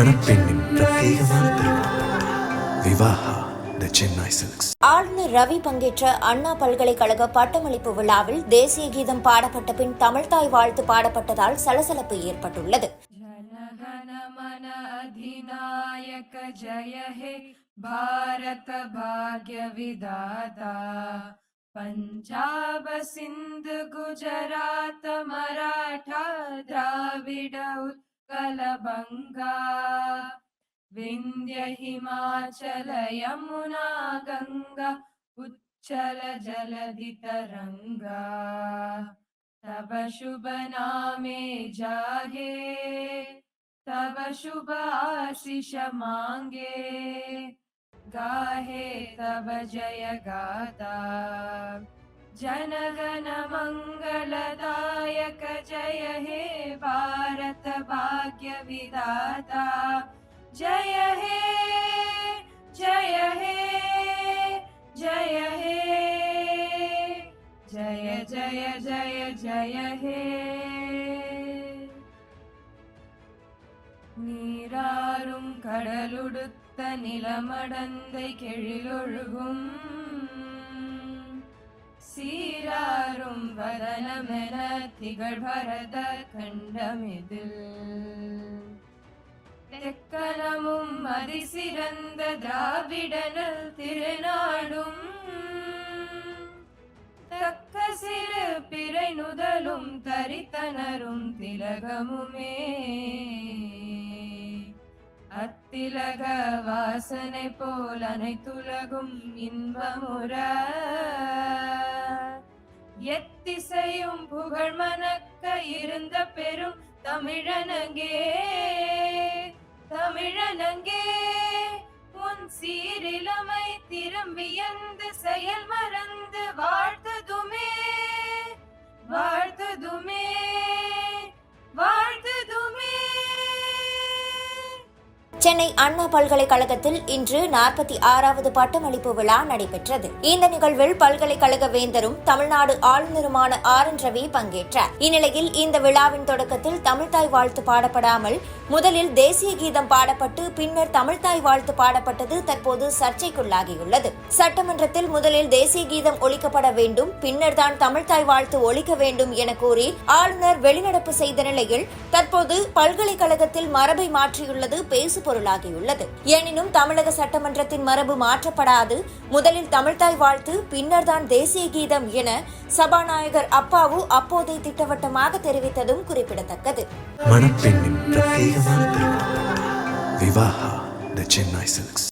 மணப்பெண்ணின் பிரத்யேகமான திருமணம். விவாகா ஆளுநர் ரவி பங்கேற்ற அண்ணா பல்கலைக்கழக பட்டமளிப்பு விழாவில் தேசிய கீதம் பாடப்பட்ட பின் தமிழ்தாய் வாழ்த்து பாடப்பட்டதால் சலசலப்பு ஏற்பட்டுள்ளது. பாரத பாக்ய விதாதா. பஞ்சாப சிந்து குஜராத் மராட்டா திராவிட पञ्जाब सिन्ध गुजरात मराठा द्राविड उत्कल बङ्गा विन्ध्य हिमाचल यमुना गङ्गा। उच्चल जलधि तरङ्गा तव शुभ नामे जागे। तव शुभ आशिष मांगे। गाहे तव जय गाता। जनगण मंगलदायक जय हे भारत भाग्य विधाता जय हे जय हे जय हे जय जय जय जय हे நீராறும் கடலுடுத்த நிலமடந்தை கெழிலொழுகும் சீராறும் வதனமென திகழ் பரத கண்டமிதில் தெக்கனமும் அதிசிறந்த திராவிடனல் திருநாடும் தக்க சிறு பிறை நுதலும் தரித்தனரும் திலகமுமே அத்திலக வாசனை போல் அனைத்துலகும் இன்பமுற எத்திசையும் புகழ் மணக்க இருந்த பெரும் தமிழனங்கே தமிழனங்கே உன் சீரிலமை திரும்பியந்து செயல் மறந்து வாழ்த்ததுமே வாழ்த்ததுமே சென்னை அண்ணா பல்கலைக்கழகத்தில் இன்று நாற்பத்தி ஆறாவது பட்டமளிப்பு விழா நடைபெற்றது. இந்த நிகழ்வில் பல்கலைக்கழக வேந்தரும் தமிழ்நாடு ஆளுநருமான ஆர். என். ரவி பங்கேற்றார். இந்நிலையில் இந்த விழாவின் தொடக்கத்தில் தமிழ்தாய் வாழ்த்து பாடப்படாமல் முதலில் தேசிய கீதம் பாடப்பட்டு பின்னர் தமிழ்தாய் வாழ்த்து பாடப்பட்டது தற்போது சர்ச்சைக்குள்ளாகியுள்ளது. சட்டமன்றத்தில் முதலில் தேசிய கீதம் ஒழிக்கப்பட வேண்டும் பின்னர் தான் தமிழ்தாய் வாழ்த்து ஒழிக்க வேண்டும் என கூறி ஆளுநர் வெளிநடப்பு செய்த நிலையில் தற்போது பல்கலைக்கழகத்தில் மரபை மாற்றியுள்ளது பேசு பொருளாகியுள்ளது. எனினும் தமிழக சட்டமன்றத்தின் மரபு மாற்றப்படாது. முதலில் தமிழ்தாய் வாழ்த்து பின்னர் தான் தேசிய கீதம் என சபாநாயகர் அப்பாவு அப்போதே திட்டவட்டமாக தெரிவித்ததும் குறிப்பிடத்தக்கது. Vivaha the Chennai silks.